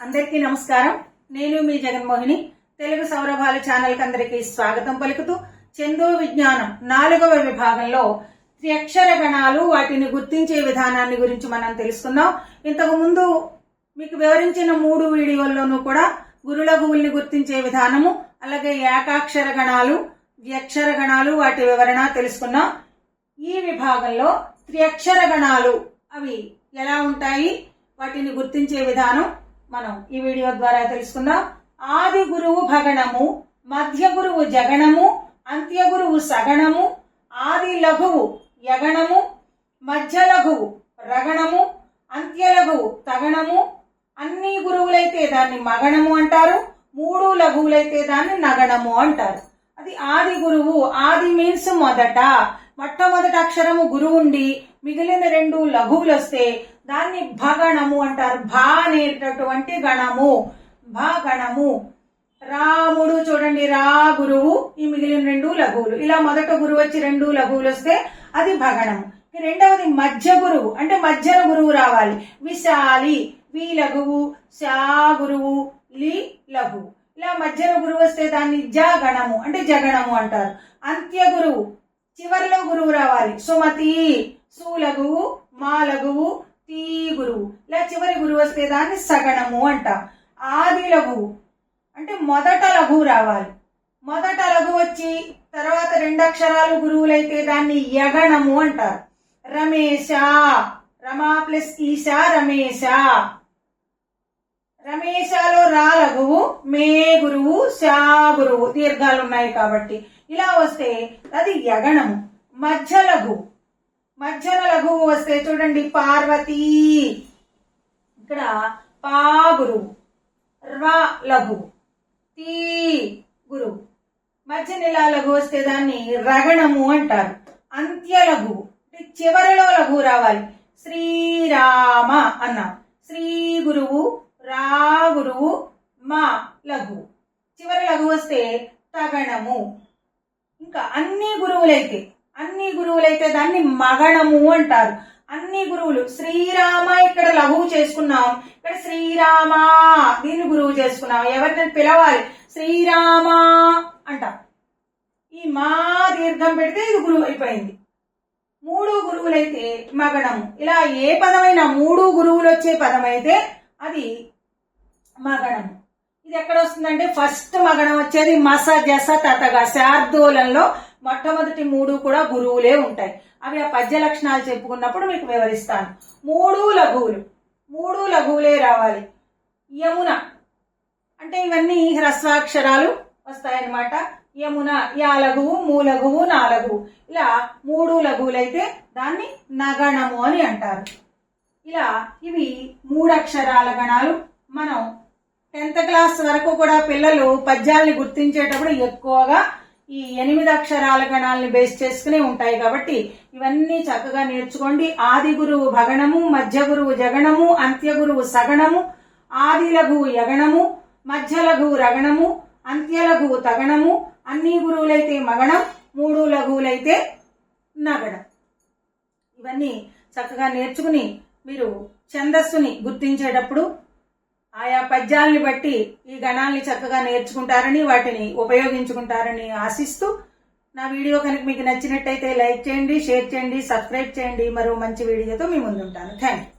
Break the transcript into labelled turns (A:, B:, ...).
A: అందరికీ నమస్కారం. నేను మీ జగన్మోహిని. తెలుగు సౌరభాలు ఛానల్కి అందరికీ స్వాగతం పలుకుతూ చందో విజ్ఞానం నాలుగవ విభాగంలో త్రియక్షర గణాలు వాటిని గుర్తించే విధానాన్ని గురించి మనం తెలుసుకుందాం. ఇంతకు ముందు మీకు వివరించిన మూడు వీడియోల్లోనూ కూడా గురులఘువుల్ని గుర్తించే విధానము అలాగే ఏకాక్షర గణాలు వ్యక్షర గణాలు వాటి వివరణ తెలుసుకున్నాం ఈ విభాగంలో త్రియక్షర గణాలు అవి ఎలా ఉంటాయి? వాటిని గుర్తించే విధానం మనం ఈ వీడియో ద్వారా తెలుసుకుందాం. ఆది గురువు భగణము మధ్య గురువు జగణము అంత్య గురువు సగణము ఆది లఘువు యగణము మధ్య లఘువు రగణము అంత్య లఘువు తగణము. అన్ని గురువులైతే దాన్ని మగణము అంటారు మూడు లఘువులైతే దాన్ని నగణము అంటారు. అది ఆది గురువు ఆది మీన్స్ మొదట. మొట్టమొదటి అక్షరము గురువు ఉండి మిగిలిన రెండు లఘువులు వస్తే దాన్ని భగణము అంటారు. భా అనేటటువంటి గణము. భగణము రాముడు చూడండి రా గురువు. ఈ మిగిలిన రెండు లఘువులు. ఇలా మొదట గురువు వచ్చి రెండు లఘువులు వస్తే అది భగణము. రెండవది మధ్య గురువు. అంటే మధ్యన గురువు రావాలి. విశాలి వి లఘువు శా గురువు లి లఘువు. ఇలా మధ్యన గురువు వస్తే దాన్ని జ గణము. అంటే జగణము అంటారు. అంత్య గురువు. చివరిలో గురువు రావాలి. సుమతి. సు లఘువు మా లఘువు తీ గురువు. ఇలా చివరి గురువు వస్తే దాన్ని సగణము అంటాం. ఆది లఘువు. అంటే మొదట లఘువు రావాలి. మొదట లఘు వచ్చి తర్వాత రెండు అక్షరాలు గురువులైతే దాన్ని యగణము అంటారు. రమేశ రమా ప్లస్ ఈశ రమేశ. రమేశాలో రా లఘువు మే గురువు శా గురువు. దీర్ఘాలు ఉన్నాయి కాబట్టి. ఇలా వస్తే అది యగణము. మధ్య లఘువు. మధ్యన లఘువు వస్తే చూడండి పార్వతీ. ఇక్కడ పా గురు ర్వా లఘు తీ గురు. మధ్య ఇలా లఘు వస్తే దాన్ని రగణము అంటారు. అంత్య లఘు అంటే చివరిలో లఘు రావాలి. శ్రీరామ అన్నాం. శ్రీ గురువు రా గురువు మా లఘు చివరి లఘు వస్తే తగణము. ఇంకా అన్ని గురువులైతే అన్ని గురువులైతే దాన్ని మగణము అంటారు. అన్ని గురువులు శ్రీరామ ఇక్కడ లఘువు చేసుకున్నాం. ఇక్కడ శ్రీరామ దీన్ని గురువు చేసుకున్నాం. ఎవరిని పిలవాలి శ్రీరామ అంటాం. ఈ మా దీర్ఘం పెడితే ఇది గురువు అయిపోయింది. మూడు గురువులైతే మగణము ఇలా ఏ పదమైనా మూడు గురువులు వచ్చే పదమైతే అది మగణము ఇది ఎక్కడ వస్తుందంటే ఫస్ట్ మగణం వచ్చేది మస జస తతగా శార్దూలంలో మొట్టమొదటి మూడు కూడా గురువులే ఉంటాయి. అవి ఆ పద్య లక్షణాలు చెప్పుకున్నప్పుడు మీకు వివరిస్తాను. మూడు లఘువులు. మూడు లఘువులే రావాలి. యమున. అంటే ఇవన్నీ హ్రస్వాక్షరాలు వస్తాయన్నమాట. యమున యా లఘువు మూ లఘువు నా లఘువు. ఇలా మూడు లఘువులైతే దాన్ని నగణము అని అంటారు. ఇలా ఇవి మూడు అక్షరాల గణాలు. మనం టెన్త్ క్లాస్ వరకు కూడా పిల్లలు పద్యాల్ని గుర్తించేటప్పుడు ఎక్కువగా ఈ ఎనిమిది అక్షరాల గణాలని బేస్ చేసుకునే ఉంటాయి కాబట్టి ఇవన్నీ చక్కగా నేర్చుకోండి. ఆది గురువు భగణము మధ్య గురువు జగణము అంత్య గురువు సగణము ఆది లఘువు యగణము మధ్య లఘువు రగణము అంత్య లఘువు తగణము అన్ని గురువులైతే మగణం మూడు లఘువులైతే నగడం ఇవన్నీ చక్కగా నేర్చుకుని మీరు ఛందస్సుని గుర్తించేటప్పుడు ఆయా పద్యాల్ని బట్టి ఈ గణాల్ని చక్కగా నేర్చుకుంటారని వాటిని ఉపయోగించుకుంటారని ఆశిస్తూ నా వీడియో కనుక మీకు నచ్చినట్టయితే లైక్ చేయండి షేర్ చేయండి సబ్స్క్రైబ్ చేయండి. మరో మంచి వీడియోతో మీ ముందుంటాను. Thank you